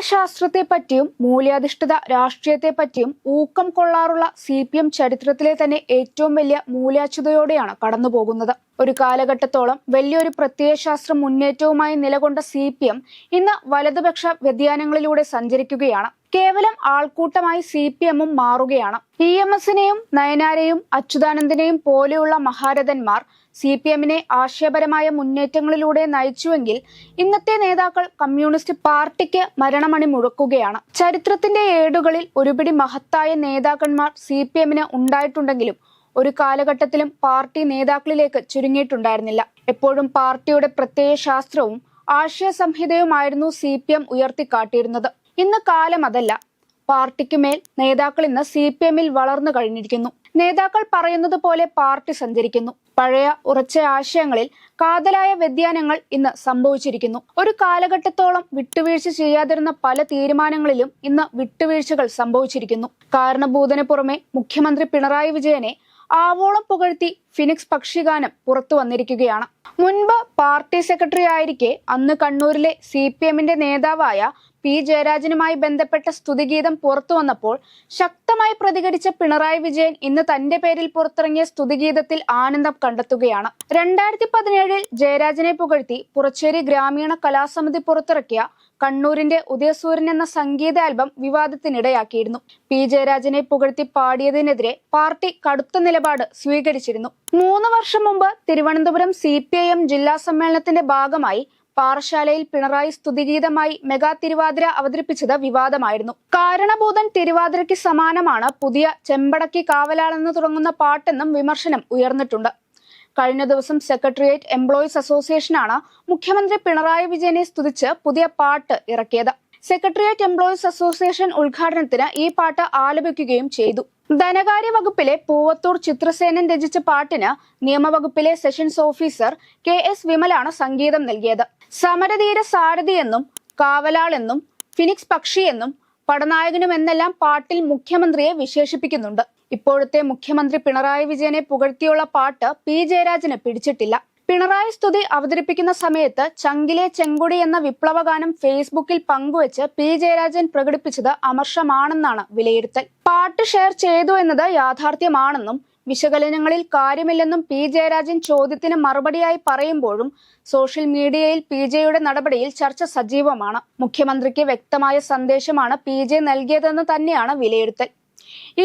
പ്രത്യയശാസ്ത്രത്തെപ്പറ്റിയും മൂല്യാധിഷ്ഠിത രാഷ്ട്രീയത്തെപ്പറ്റിയും ഊക്കം കൊള്ളാറുള്ള സി പി എം ചരിത്രത്തിലെ തന്നെ ഏറ്റവും വലിയ മൂല്യാച്യുതയോടെയാണ് കടന്നുപോകുന്നത്. ഒരു കാലഘട്ടത്തോളം വലിയൊരു പ്രത്യയശാസ്ത്ര മുന്നേറ്റവുമായി നിലകൊണ്ട സി പി എം ഇന്ന് വലതുപക്ഷ വ്യതിയാനങ്ങളിലൂടെ സഞ്ചരിക്കുകയാണ്. കേവലം ആൾക്കൂട്ടമായി സി പി എമ്മും മാറുകയാണ്. ഇ എം എസിനെയും നയനാരെയും അച്യുതാനന്ദനെയും പോലെയുള്ള മഹാരഥന്മാർ സി പി എമ്മിനെ ആശയപരമായ മുന്നേറ്റങ്ങളിലൂടെ നയിച്ചുവെങ്കിൽ ഇന്നത്തെ നേതാക്കൾ കമ്മ്യൂണിസ്റ്റ് പാർട്ടിക്ക് മരണമണി മുഴക്കുകയാണ്. ചരിത്രത്തിന്റെ ഏടുകളിൽ ഒരുപിടി മഹത്തായ നേതാക്കന്മാർ സി പി എമ്മിന് ഉണ്ടായിട്ടുണ്ടെങ്കിലും ഒരു കാലഘട്ടത്തിലും പാർട്ടി നേതാക്കളിലേക്ക് ചുരുങ്ങിയിട്ടുണ്ടായിരുന്നില്ല. എപ്പോഴും പാർട്ടിയുടെ പ്രത്യയ ശാസ്ത്രവും ആശയ സംഹിതയുമായിരുന്നു സി പി എം ഉയർത്തിക്കാട്ടിയിരുന്നത്. ഇന്ന് കാലം അതല്ല. പാർട്ടിക്കുമേൽ നേതാക്കൾ ഇന്ന് സി പി എമ്മിൽ വളർന്നു കഴിഞ്ഞിരിക്കുന്നു. നേതാക്കൾ പറയുന്നത് പോലെ പാർട്ടി സഞ്ചരിക്കുന്നു. പഴയ ഉറച്ച ആശയങ്ങളിൽ കാതലായ വ്യതിയാനങ്ങൾ ഇന്ന് സംഭവിച്ചിരിക്കുന്നു. ഒരു കാലഘട്ടത്തോളം വിട്ടുവീഴ്ച ചെയ്യാതിരുന്ന പല തീരുമാനങ്ങളിലും ഇന്ന് വിട്ടുവീഴ്ചകൾ സംഭവിച്ചിരിക്കുന്നു. കാരണഭൂതന് പുറമെ മുഖ്യമന്ത്രി പിണറായി വിജയനെ ആവോളം പുകഴ്ത്തി ഫിനിക്സ് പക്ഷിഗാനം പുറത്തു വന്നിരിക്കുകയാണ്. മുൻപ് പാർട്ടി സെക്രട്ടറി ആയിരിക്കെ അന്ന് കണ്ണൂരിലെ സി പി എമ്മിന്റെ നേതാവായ പി. ജയരാജനുമായി ബന്ധപ്പെട്ട സ്തുതിഗീതം പുറത്തു വന്നപ്പോൾ ശക്തമായി പ്രതികരിച്ച പിണറായി വിജയൻ ഇന്ന് തന്റെ പേരിൽ പുറത്തിറങ്ങിയ സ്തുതിഗീതത്തിൽ ആനന്ദം കണ്ടെത്തുകയാണ്. രണ്ടായിരത്തി പതിനേഴിൽ ജയരാജനെ പുകഴ്ത്തി പുറച്ചേരി ഗ്രാമീണ കലാസമിതി പുറത്തിറക്കിയ കണ്ണൂരിന്റെ ഉദയസൂര്യൻ എന്ന സംഗീത ആൽബം വിവാദത്തിനിടയാക്കിയിരുന്നു. പി. ജയരാജനെ പുകഴ്ത്തി പാടിയതിനെതിരെ പാർട്ടി കടുത്ത നിലപാട് സ്വീകരിച്ചിരുന്നു. മൂന്ന് വർഷം മുമ്പ് തിരുവനന്തപുരം സി ജില്ലാ സമ്മേളനത്തിന്റെ ഭാഗമായി പാറശാലയിൽ പിണറായി സ്തുതിഗീതമായി മെഗാ തിരുവാതിര അവതരിപ്പിച്ചത് വിവാദമായിരുന്നു. കാരണബോധൻ തിരുവാതിരയ്ക്ക് സമാനമാണ് പുതിയ ചെമ്പടക്കി കാവലാളെന്ന് തുടങ്ങുന്ന പാട്ടെന്നും വിമർശനം ഉയർന്നിട്ടുണ്ട്. കഴിഞ്ഞ ദിവസം സെക്രട്ടേറിയറ്റ് എംപ്ലോയീസ് അസോസിയേഷനാണ് മുഖ്യമന്ത്രി പിണറായി വിജയനെ സ്തുതിച്ച് പുതിയ പാട്ട് ഇറക്കിയത്. സെക്രട്ടേറിയറ്റ് എംപ്ലോയീസ് അസോസിയേഷൻ ഉദ്ഘാടനത്തിന് ഈ പാട്ട് ആലപിക്കുകയും ചെയ്തു. ധനകാര്യ വകുപ്പിലെ പൂവത്തൂർ ചിത്രസേനൻ രചിച്ച പാട്ടിന് നിയമവകുപ്പിലെ സെഷൻസ് ഓഫീസർ കെ എസ് വിമലാണ് സംഗീതം നൽകിയത്. സമരധീര സാരഥി എന്നും കാവലാൾ എന്നും ഫിനിക്സ് പക്ഷി എന്നും പടനായകനും എന്നെല്ലാം പാട്ടിൽ മുഖ്യമന്ത്രിയെ വിശേഷിപ്പിക്കുന്നുണ്ട്. ഇപ്പോഴത്തെ മുഖ്യമന്ത്രി പിണറായി വിജയനെ പുകഴ്ത്തിയുള്ള പാട്ട് പി ജയരാജന് പിടിച്ചിട്ടില്ല. പിണറായി സ്തുതി അവതരിപ്പിക്കുന്ന സമയത്ത് ചങ്കിലെ ചെങ്കുടി എന്ന വിപ്ലവഗാനം ഫേസ്ബുക്കിൽ പങ്കുവച്ച് പി ജയരാജൻ പ്രകടിപ്പിച്ചത് അമർഷമാണെന്നാണ് വിലയിരുത്തൽ. പാട്ട് ഷെയർ ചെയ്തു എന്നത് യാഥാർത്ഥ്യമാണെന്നും വിശകലനങ്ങളിൽ കാര്യമില്ലെന്നും പി ജയരാജൻ ചോദ്യത്തിന് മറുപടിയായി പറയുമ്പോഴും സോഷ്യൽ മീഡിയയിൽ പി ജെയുടെ നടപടിയിൽ ചർച്ച സജീവമാണ്. മുഖ്യമന്ത്രിക്ക് വ്യക്തമായ സന്ദേശമാണ് പി ജെ നൽകിയതെന്ന് തന്നെയാണ് വിലയിരുത്തൽ.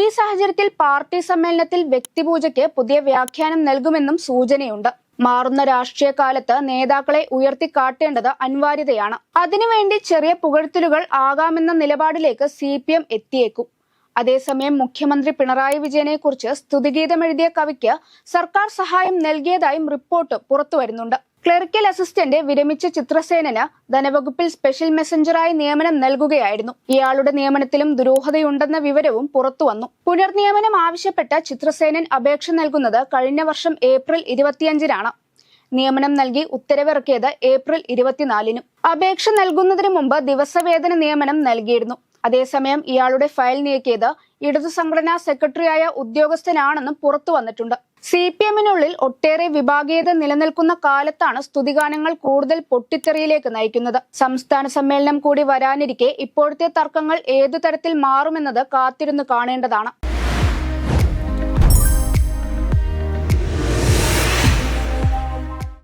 ഈ സാഹചര്യത്തിൽ പാർട്ടി സമ്മേളനത്തിൽ വ്യക്തിപൂജയ്ക്ക് പുതിയ വ്യാഖ്യാനം നൽകുമെന്നും സൂചനയുണ്ട്. മാറുന്ന രാഷ്ട്രീയ കാലത്ത് നേതാക്കളെ ഉയർത്തിക്കാട്ടേണ്ടത് അനിവാര്യതയാണ്. അതിനുവേണ്ടി ചെറിയ പുകഴ്ത്തലുകൾ ആകാമെന്ന നിലപാടിലേക്ക് സി പി എം എത്തിയേക്കും. അതേസമയം മുഖ്യമന്ത്രി പിണറായി വിജയനെ കുറിച്ച് സ്തുതിഗീതം എഴുതിയ കവിക്ക് സർക്കാർ സഹായം നൽകിയതായും റിപ്പോർട്ട് പുറത്തുവരുന്നുണ്ട്. ക്ലറിക്കൽ അസിസ്റ്റന്റ് വിരമിച്ച ചിത്രസേനന് ധനവകുപ്പിൽ സ്പെഷ്യൽ മെസഞ്ചറായി നിയമനം നൽകുകയായിരുന്നു. ഇയാളുടെ നിയമനത്തിലും ദുരൂഹതയുണ്ടെന്ന വിവരവും പുറത്തുവന്നു പുനർനിയമനം ആവശ്യപ്പെട്ട ചിത്രസേനൻ അപേക്ഷ നൽകുന്നത് കഴിഞ്ഞ വർഷം ഏപ്രിൽ ഇരുപത്തിയഞ്ചിനാണ്. നിയമനം നൽകി ഉത്തരവിറക്കിയത് ഏപ്രിൽ ഇരുപത്തിനാലിനും. അപേക്ഷ നൽകുന്നതിന് മുമ്പ് ദിവസവേതന നിയമനം നൽകിയിരുന്നു. അതേസമയം ഇയാളുടെ ഫയൽ നീക്കിയത് ഇടതു സംഘടനാ സെക്രട്ടറിയായ ഉദ്യോഗസ്ഥനാണെന്നും പുറത്തു വന്നിട്ടുണ്ട്. സി പി എമ്മിനുള്ളിൽ ഒട്ടേറെ വിഭാഗീയത നിലനിൽക്കുന്ന കാലത്താണ് സ്തുതിഗാനങ്ങൾ കൂടുതൽ പൊട്ടിത്തെറിയിലേക്ക് നയിക്കുന്നത്. സംസ്ഥാന സമ്മേളനം കൂടി വരാനിരിക്കെ ഇപ്പോഴത്തെ തർക്കങ്ങൾ ഏതു തരത്തിൽ മാറുമെന്നത് കാത്തിരുന്നു കാണേണ്ടതാണ്.